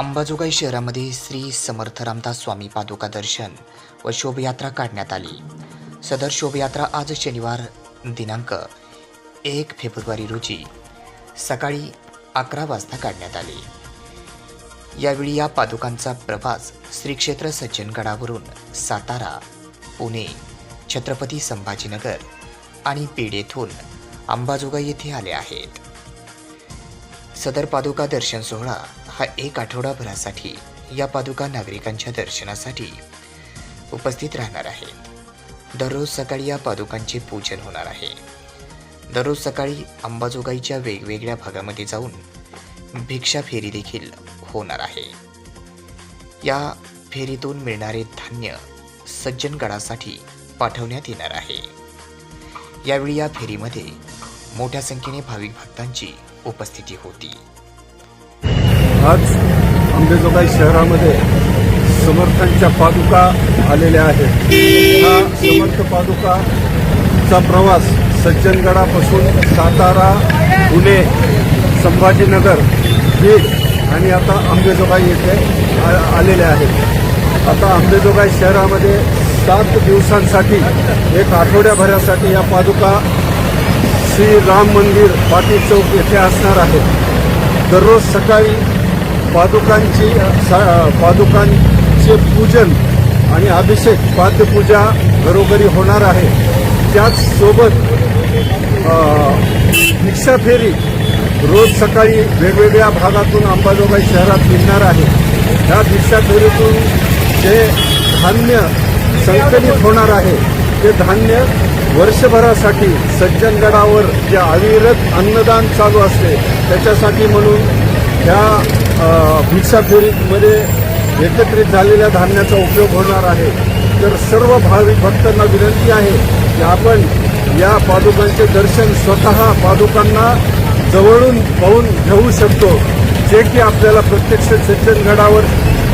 अंबाजोगाई शहरामध्ये श्री समर्थ रामदास स्वामी पादुका दर्शन व शोभयात्रा काढण्यात आली. सदर शोभयात्रा आज शनिवार दिनांक एक फेब्रुवारी रोजी सकाळी अकरा वाजता काढण्यात आली. यावेळी या पादुकांचा प्रवास श्री क्षेत्र सज्जनगडावरून सातारा पुणे छत्रपती संभाजीनगर आणि पेड येथून अंबाजोगाई येथे आले आहेत. सदर पादुका दर्शन सोहळा हा एक आठवडाभरासाठी या पादुका नागरिकांच्या दर्शनासाठी उपस्थित राहणार आहेत दररोज सकाळी या पादुकांचे पूजन होणार आहे. दररोज सकाळी अंबाजोगाईच्या वेगवेगळ्या भागामध्ये जाऊन भिक्षा फेरी देखील होणार आहे. या फेरीतून मिळणारे धान्य सज्जनगडासाठी पाठवण्यात येणार आहे. यावेळी या फेरीमध्ये मोठ्या संख्येने भाविक भक्तांची उपस्थिती होती. आज अंबेजोगाई शहरामध्ये समर्थांच्या पादुका आलेल्या आहेत. हा समर्थ पादुकाचा प्रवास सज्जनगडापासून सातारा पुणे संभाजीनगर बीड आणि आता अंबेजोगाई येथे आ- आलेले आहेत. आता अंबेजोगाई शहरामध्ये सात दिवसांसाठी एक आठवड्याभरासाठी या पादुका श्री राम मंदिर पाटील चौक येथे असणार आहे दररोज सकाळी पादुकांची सा- पादुकांचे पूजन आणि अभिषेक पाद्यपूजा घरोघरी होणार आहे. त्याचसोबत रिक्षा फेरी रोज सकाळी वेगवेगळ्या भागातून अंबाजोगाई शहरात निघणार आहे. ह्या भिक्षा फेरीतून जे धान्य संकलित होणार आहे ते धान्य वर्षभरासाठी सज्जनगडावर जे अविरत अन्नदान चालू असते त्याच्यासाठी म्हणून ह्या भिक्षा फेरीमध्ये एकत्रित झालेल्या धान्याचा उपयोग होणार आहे. तर सर्व भाविक भक्तांना विनंती आहे की आपण या पादुकांचे दर्शन स्वतः पादुकांना जवळून पाहून घेऊ शकतो. जे की आपल्याला प्रत्यक्ष सज्जनगडावर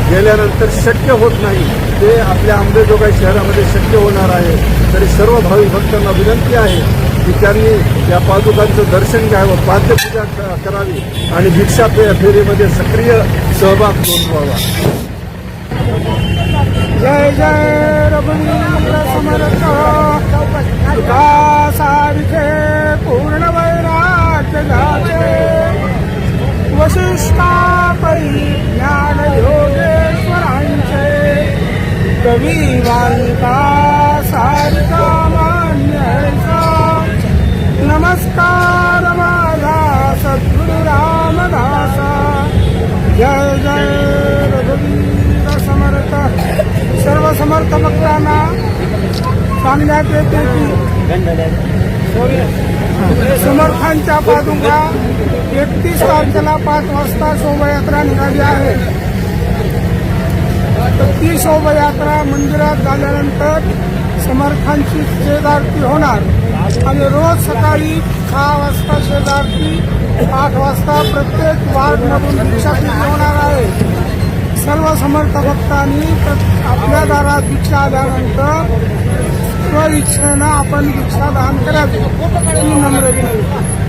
गेल्यानंतर शक्य होत नाही. ते आपल्या आंबेजोगाई शहरामध्ये शक्य होणार आहे. तरी सर्व भाविक भक्तांना विनंती आहे की त्यांनी या पादुकांचं दर्शन घ्यावं पाद्यपूजा करावी आणि भिक्षा फेरीमध्ये सक्रिय सहभाग नोंदवावा. जय जय रघुवीर समर्थ. सारखे पूर्ण वैराग्य झाले. वशिष्ठा ज्ञान योगेश्वरांचे कवी वालिका जय रघुवीर समर्थ सर्व समर्थ भक्तांना सांगण्यात येते की समर्थांच्या पादुका एकतीस तारखेला पाच वाजता शोभायात्रा निघाली आहे तर ती शोभायात्रा मंदिरात झाल्यानंतर समर्थांची शेजारती होणार आणि रोज सकाळी सहा वाजता शेजारती आठ वाजता प्रत्येक वार्डमधून भिक्षा फेरी होणार सर्व समर्थ भक्तांनी आपल्या दारात भिक्षा आल्यानंतर स्वइच्छेनं आपण भिक्षा दान करावे ही नम्र विनंती.